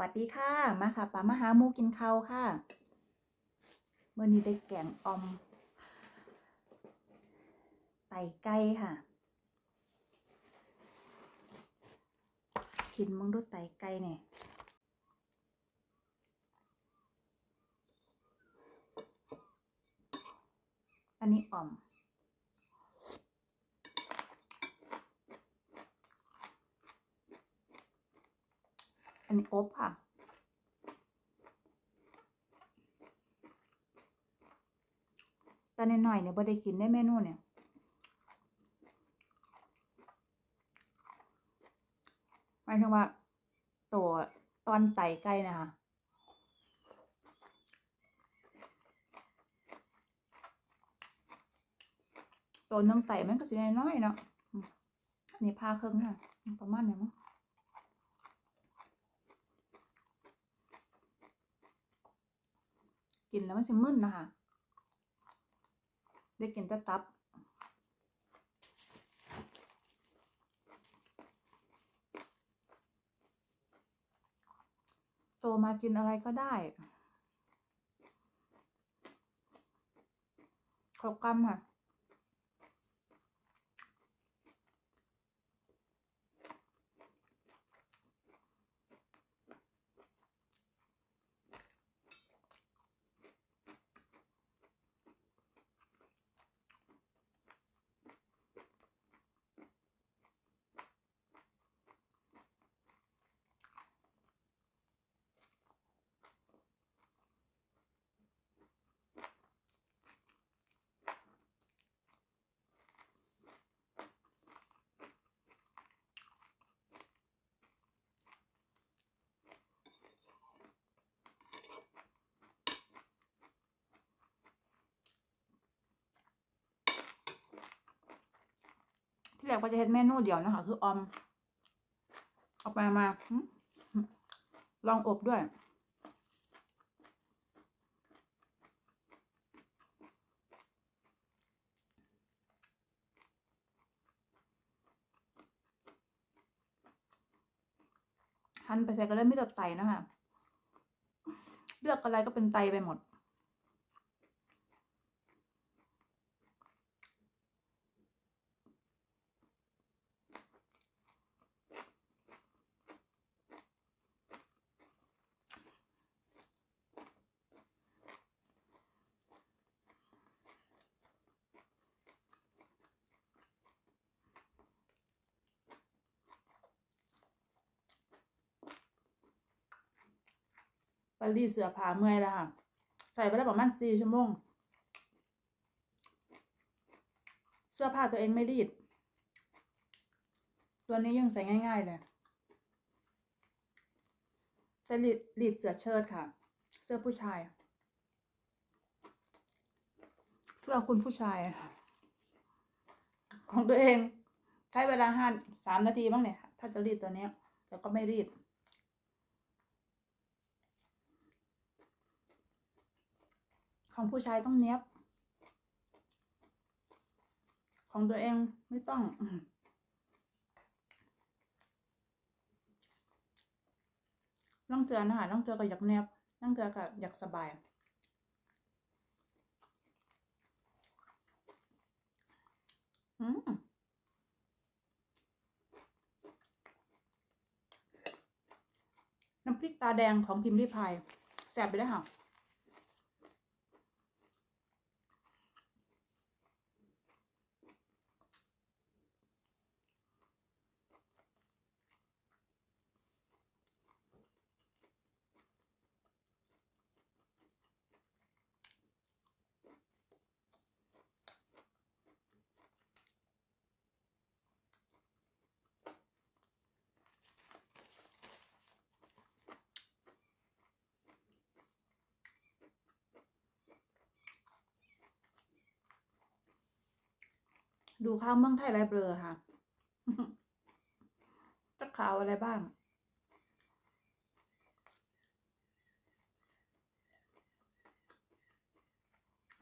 วัสดีค่ะ มาค่ะป้ามาหาหมูกินข้าวค่ะเมื่อนี้ได้แกงออมไตไก่ค่ะ กินมึงดูไตไก่เนี่ยอันนี้อ่อม อันนี้อบค่ะ แต่ในหน่อยเนี่ยบ่ได้กินได้เมนูเนี่ยหมายถึงว่า ตัวตอนไตไก่นะคะตัวนึ่งไตมันก็สิน้อยเนาะอันนี้พาครึ่งค่ะ ประมาณนี้มั้ง กินแล้วมันสิมึนนะคะได้กินแต่ตับโตมากินอะไรก็ได้ขอบกำค่ะ ที่แรกว่าจะเฮ็ดเมนูเดียวนะคะ คือออม เอาไปมา ลองอบด้วย หันไปใส่ก็เริ่มไม่ตัดไตนะคะ เลือกอะไรก็เป็นไตไปหมด ไปรีดเสื้อผ้าเมื่อยแล้วค่ะ ใส่ไปแล้วประมาณสี่ชั่วโมง เสื้อผ้าตัวเองไม่รีด ตัวนี้ยังใส่ง่าย ๆ เลยใช้รีดรีดเสื้อเชิ้ตค่ะ เสื้อผู้ชาย เสื้อคุณผู้ชาย ของตัวเอง ใช้เวลาห้าสามนาทีบ้างเนี่ย ถ้าจะรีดตัวนี้แต่ก็ไม่รีด ของผู้ชายต้องเนี้ยบ ของตัวเองไม่ต้องอืมน้องเตือนนะคะน้องเตือนก็อยากเนี้ยบน้องเตือนก็อยากสบายอืมน้ำพริกตาแดงของพิมพ์ริพายแซ่บไปเลยค่ะ ดูข่าวเมืองไทยไรเบลอค่ะจะข่าวอะไรบ้าง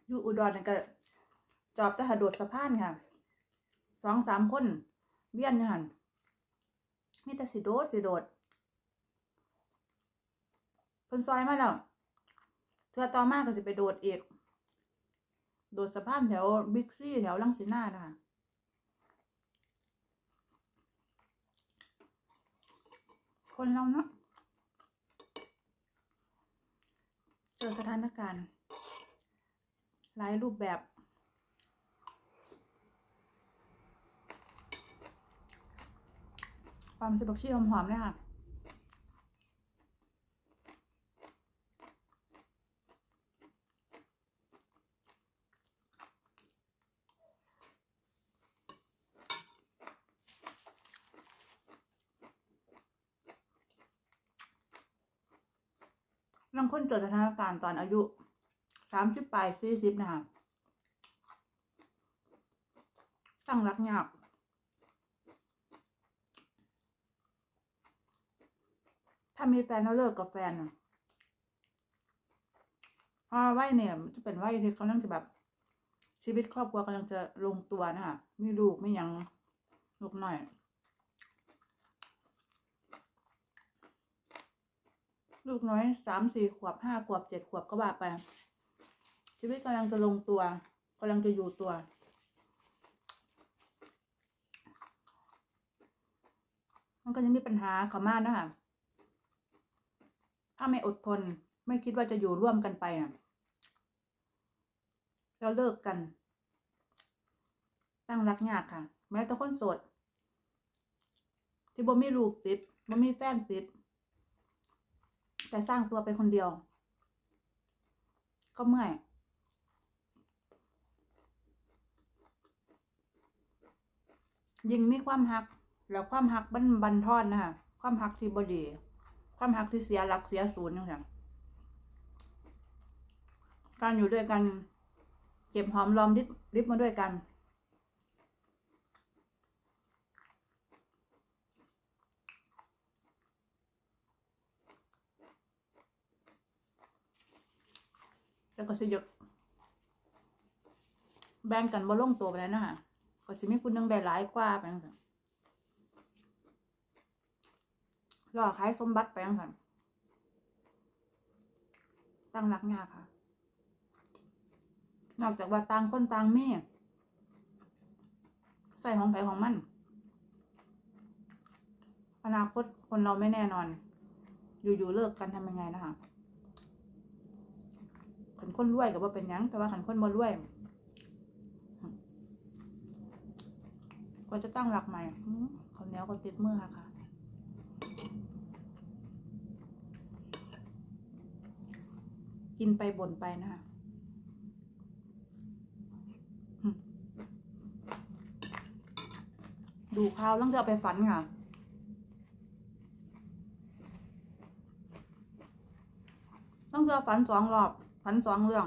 อยู่อุดรนี่ก็ จอบต่หาโดดสะพานค่ะ สองสามคนเวียนอยู่หันมีแต่สิโดดสิโดดเพิ่นซอยมาแล้วเธอต่อมาก็สิไปโดดอีก โดดสะพานแถวบิ๊กซี่แถวลังสินานะคะ คนเราเนาะเจอสถานการณ์ หลายรูปแบบ ความสะดวกชีหอมๆเลยค่ะ บางคนเจอสถานการณ์ตอนอายุสามสิบปลายสี่สิบนะคะตั้งรักยากถ้ามีแฟนแล้วเลิกกับแฟนอะพราะว่าวัยเนี่ยมันจะเป็นวัยที่เขากำลังจะแบบชีวิตครอบครัวกำลังจะลงตัวนะคะมีลูกไม่ยังลูกหน่อย ลูกน้อยสามสี่ขวบห้าขวบเจ็ดขวบก็ว่าไป ชีวิตกำลังจะลงตัวกำลังจะอยู่ตัว มันก็จะมีปัญหาเขามากนะคะถ้าไม่อดทนไม่คิดว่าจะอยู่ร่วมกันไปอะแล้วเลิกกัน ตั้งรักยากค่ะ แม้แต่คนโสด ที่บ่มีลูกติดบ่มีแฟนติด แต่สร้างตัวไปคนเดียว ก็เมื่อย ยิ่งมีความหัก แล้วความหักบันบันทอนนะคะความหักที่บดี ความหักที่เสียหลักเสียศูนย์นี่ค่ะการอยู่ด้วยกัน เก็บหอมรอมริบริบมาด้วยกัน แล้วก็สิยกแบ่งกันบ่ลงตัวไปแล้วนะคะก็สิมีคุณนึงได้หลายกว่าไปนะคะรอขายสมบัติไปนะคะตั้งรักงากค่ะ นอกจากว่าต่างคนต่างมีใส่ของไผของมันอนาคตคนเราไม่แน่นอน อยู่ๆเลิกกันทำยังไงนะคะ ขันคนรวยกับว่าเป็นยังแต่ว่าขันคนบ่รวยก็จะตั้งหลักใหม่เขาเนี้ยก็ติดมือค่ะค่ะกินไปบ่นไปนะคะดูข้าวต้องจะเอไปฝันค่ะ ต้องเจอฝันสองรอบ พันสองเรื่อง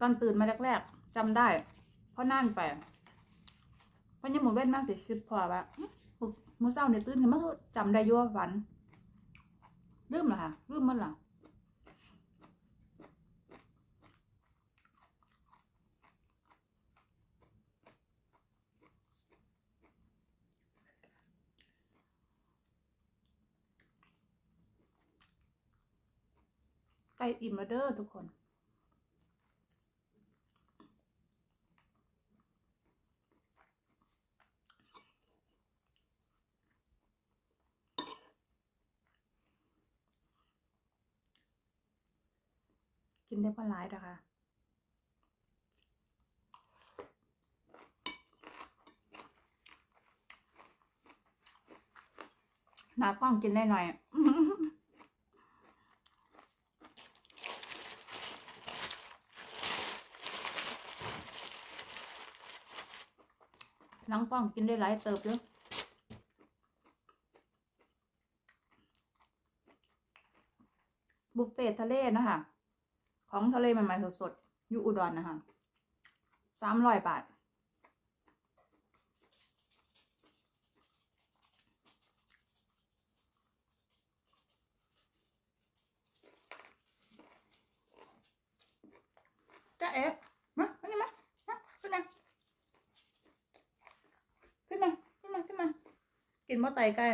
ตอนตื่นมาแรกๆจำได้เพราะนั่นไปเพราะยังหมูเว้นมากสิคิดพอว่ามื้อเช้าเนี่ยตื่นขึ้นมาคือจำได้ยั่วฝันลืมเหรอคะลืมมันเหรอใกล้อิ่มแล้วเด้อทุกคน กินได้พอหลายนะคะหนากว้างกินได้หน่อย หนังกว้างกินได้หลายเติบเลยบุฟเฟ่ทะเลนะคะ ของทะเลใหม่ๆสดๆอยู่อุดรนนะคะสามร้อยบาทจ้าเอ๋ม กินมะไตไก่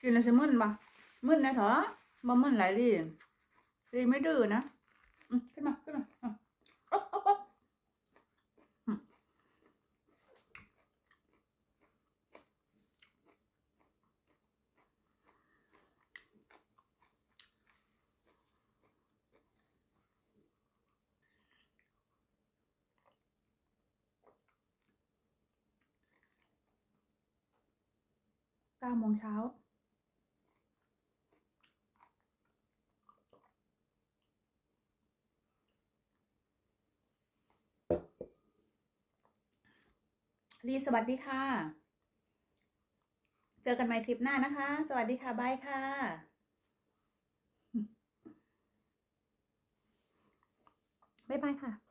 กินแล้วจะมึนปะมึนนะเถอะมามึนหลายรีรีไม่ดื้อนะอขึ้นมา ขึ้นมา ก้าโมงเช้าลีสวัสดีค่ะ เจอกันใหม่คลิปหน้านะคะ สวัสดีค่ะ บายค่ะบ๊ายบายค่ะ